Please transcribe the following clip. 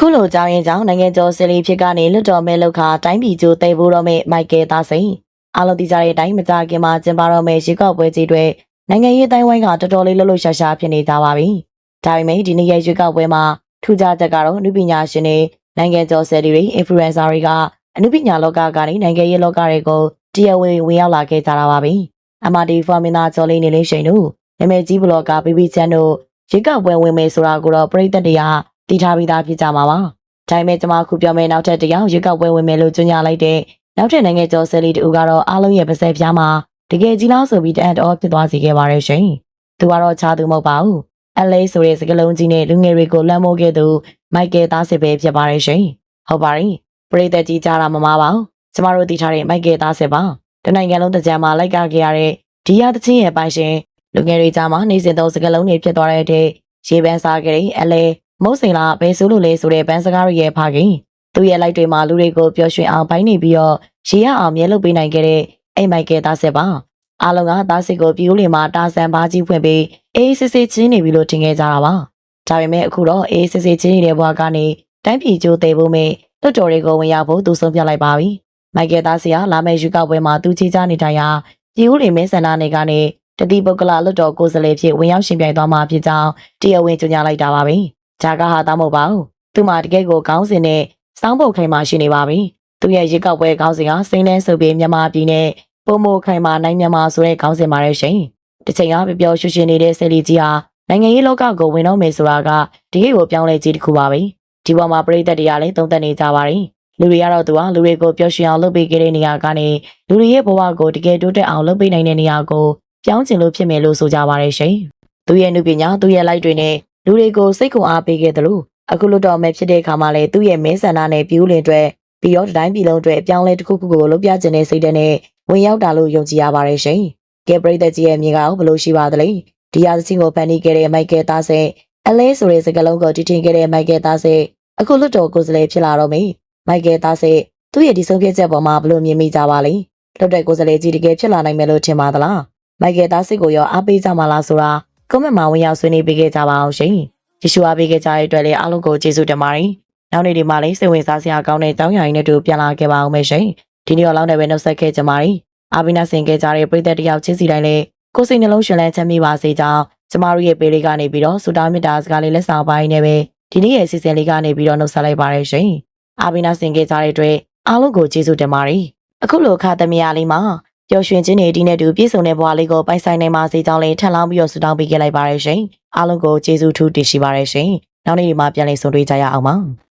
အခုလိုကြောင်းရင်ကြောင့်နိုင်ငံကျော်စလီဖြစ်ကနေလွတ်တော်မဲ့လောက်ခါတိုင်းပြည်ကျိုးသိမ်းဖို့တော့မဲ့မိုက်ကယ်သားစိန်အားလုံးသိကြတဲ့အတိုင်းမကြခင်မှာကျင်းပတော့မဲ့ရေကောက်ပွဲကြီးတွေနိုင်ငံရေးတိုင်းဝိုင်းကတော်တော်လေးလှုပ်လှုပ်ရှားရှားဖြစ်နေကြပါပြီ။ဒါပေမဲ့ဒီနေ့ရဲ့ရေကောက်ပွဲမှာထူးခြားချက်ကတော့အနုပညာရှင်တွေနိုင်ငံကျော်ဆယ်တွေ influencer တွေကအနုပညာလောကကနေနိုင်ငံရေးလောကတွေကိုတရားဝင်ဝင်ရောက်လာခဲ့ကြတာပါပဲ။ MRT ဖော်မင်းသားကျော်လေးနေလေးရှိန်တို့နာမည်ကြီးဘလော့ကာ BB ချန်တို့ရေကောက်ပွဲဝင်မယ်ဆိုတာကိုတော့ပြည်သက်တွေက တည်ထားပြီးသားဖြစ်ကြမှာပါ။ဒါပေမဲ့ကျွန်မခုပြောမယ့်နောက်ထပ်တစ်ယောက်ရေကောက်ပွဲဝင်မယ်လို့ကြေညာလိုက်တဲ့နောက်ထပ်နိုင်ငံကျော်ဆယ်လီတူကတော့အားလုံးရဲ့ပါစက်ပြားမှာတကယ်ကြီးလောက်ဆိုပြီးတန်တော်ဖြစ်သွားစေခဲ့ပါတယ်ရှင်။သူကတော့ခြားသူမဟုတ်ပါဘူး။ LA ဆိုတဲ့စကားလုံးကြီးနဲ့လူငယ်တွေကိုလွှမ်းမိုးခဲ့သူမိုက်ကယ်သားစစ်ပဲဖြစ်ပါတယ်ရှင်။ဟုတ်ပါတယ်။ပြည်သက်ကြီးကြားတာမမပါဘူး။ကျမတို့တည်ထားတဲ့မိုက်ကယ်သားစစ်ပါ။တနိုင်ငံလုံးတကြံမှာလိုက်ကခဲ့ရတဲ့ဒီရသချင်းရဲ့ပိုင်ရှင်လူငယ်တွေကြားမှာနေစဉ်သုံးစကားလုံးတွေဖြစ်သွားတဲ့ရေပန်းစားကြတဲ့ LA မုတ်စိန်လာဘယ်ဆိုလို့လဲဆိုတဲ့ဘန်းစကားတွေရဲ့ဖခင်သူ့ရဲ့လိုက်တွေမှာလူတွေကိုပျော်ရွှင်အောင်ပိုင်းနေပြီးတော့ရေရအောင်မြဲလုပ်ပေးနိုင်ခဲ့တဲ့အိမ်မိုက်ကယ်သားစစ်ပါအားလုံးကသားစစ်ကိုပြိုးလင်မှာတာဆန်ပါကြီးဖွင့်ပြီးအေးစစ်စစ်ချင်းနေပြီလို့ထင်ခဲ့ကြတာပါဒါပေမဲ့အခုတော့အေးစစ်စစ်ချင်းနေတဲ့ဘဝကနေတိုင်းပြည်ကျိုးသေးဖို့မဲ့တွတ်တော်တွေကိုဝင်ရောက်ဖို့သူဆုံးဖြတ်လိုက်ပါပြီမိုက်ကယ်သားစစ်ကလာမယ့်ယူကောက်ပွဲမှာသူချေချနေတိုင်းဟာပြိုးလင်မဲဆန္ဒနယ်ကနေတတိပုဂ္ဂလလွတ်တော်ကိုယ်စားလှယ်ဖြစ်ဝင်ရောက်ရှင်ပြိုင်သွားမှာဖြစ်ကြောင်းတရားဝင်ကြေညာလိုက်တာပါပဲ ဂျာကဟာတောင်းမဟုတ်ပါဘူးသူမှတကယ်ကိုခေါင်းစဉ်နဲ့စောင်းပုတ်ခိုင်မှရှိနေပါပြီသူရဲ့ရေကောက်ပွဲခေါင်းစဉ်ကစိမ့်နှဲဆိုပြီးမြန်မာပြည်နဲ့ပုံမိုခိုင်မှနိုင်မြန်မာဆိုတဲ့ခေါင်းစဉ်ပါရဲ့ရှင်တစ်ချိန်ကပျော်ပျော်ရွှင်ရွှင်နေတဲ့ဆယ်လီကြီးဟာနိုင်ငံရေးလောကကိုဝင်တော့မယ်ဆိုတာကတကယ်ကိုပြောင်းလဲကြီးတစ်ခုပါပဲဒီပေါ်မှာပြည်သက်တရားလည်းသုံးသပ်နေကြပါတယ်လူတွေကတော့သူကလူတွေကိုပျော်ရွှင်အောင်လုပ်ပေးခဲ့တဲ့နေရာကနေလူတွေရဲ့ဘဝကိုတကယ်တိုးတက်အောင်လုပ်ပေးနိုင်တဲ့နေရာကိုပြောင်းကျင်လို့ဖြစ်မယ်လို့ဆိုကြပါတယ်ရှင်သူရဲ့နုပညာသူရဲ့လိုက်တွေနဲ့ လူတွေကိုစိတ်ခွန်အားပေးခဲ့တယ်လို့အခုလွတ်တော်မဲ့ဖြစ်တဲ့အခါမှာလည်းသူ့ရဲ့မဲဆန္ဒနဲ့ပြူးလင်အတွက်ပြီးတော့တိုင်းပြည်လုံးအတွက်အပြောင်းလဲတစ်ခုခုကိုလုပ်ပြခြင်းနဲ့စိတ်နဲ့ဝင်ရောက်တာလို့ယုံကြည်ရပါတယ်ရှင်။ကဲပရိသတ်ကြီးရဲ့မြေကောင်ဘလို့ရှိပါသလဲ။ဒီဟာစင်းကိုဖန်တီးခဲ့တဲ့မိုက်ကယ်သားဆက်အလဲဆိုတဲ့စကားလုံးကိုတီထင်ခဲ့တဲ့မိုက်ကယ်သားဆက်အခုလွတ်တော်ကိုယ်စားလှယ်ဖြစ်လာတော့မေမိုက်ကယ်သားဆက်သူ့ရဲ့ဒီဆုံးဖြတ်ချက်ပေါ်မှာဘလို့မြင်မိကြပါလဲ။လွတ်တဲ့ကိုယ်စားလှယ်ကြီးတကယ်ဖြစ်လာနိုင်မယ်လို့ထင်ပါသလား။မိုက်ကယ်သားဆက်ကိုရောအားပေးကြမှာလားဆိုတာ ကွန်မန့်မှာဝင်ရောက်ဆွေးနွေးပေးခဲ့ကြပါအောင်ရှင်။ယေရှုအားပေးခဲ့ကြတဲ့အတွက်လည်းအားလုံးကိုကျေးဇူးတင်ပါတယ်။နောက်နေ့ဒီမှာလည်းစိတ်ဝင်စားစရာကောင်းတဲ့တောင်းရရင်နဲ့တူပြန်လာခဲ့ပါအောင်မယ်ရှင်။ဒီနေ့တော့လောက်နေပဲနှုတ်ဆက်ခဲ့ကြပါတယ်။အာဘိနာဆင်ခဲ့ကြတဲ့ပရိသတ်တယောက်ချင်းစီတိုင်းလည်းကိုယ်စိတ်နှလုံးရှင်လန်းချမ်းမြေပါစေကြောင်းကျမတို့ရဲ့ပေလေးကနေပြီးတော့စူတာမေတ္တာစကားလေးလက်ဆောင်ပိုင်းနဲ့ပဲဒီနေ့ရဲ့အစီအစဉ်လေးကနေပြီးတော့နှုတ်ဆက်လိုက်ပါရရှင်။အာဘိနာဆင်ခဲ့ကြတဲ့အတွက်အားလုံးကိုကျေးဇူးတင်ပါတယ်။အခုလိုခါသမီးလေးမှာ ပျော်ရွှင်ခြင်းတွေဒီနေ့တူပြည့်စုံတဲ့ဘဝလေးကိုပိုင်ဆိုင်နိုင်ပါစေကြောင်းလည်းထပ်လောင်းပြီးတော့ဆုတောင်းပေးခဲ့လိုက်ပါရရှင်။အားလုံးကိုကျေးဇူးထူးတင်ရှိပါရရှင်။နောက်နေ့ဒီမှာပြန်လည်ဆုံတွေ့ကြရအောင်ပါ။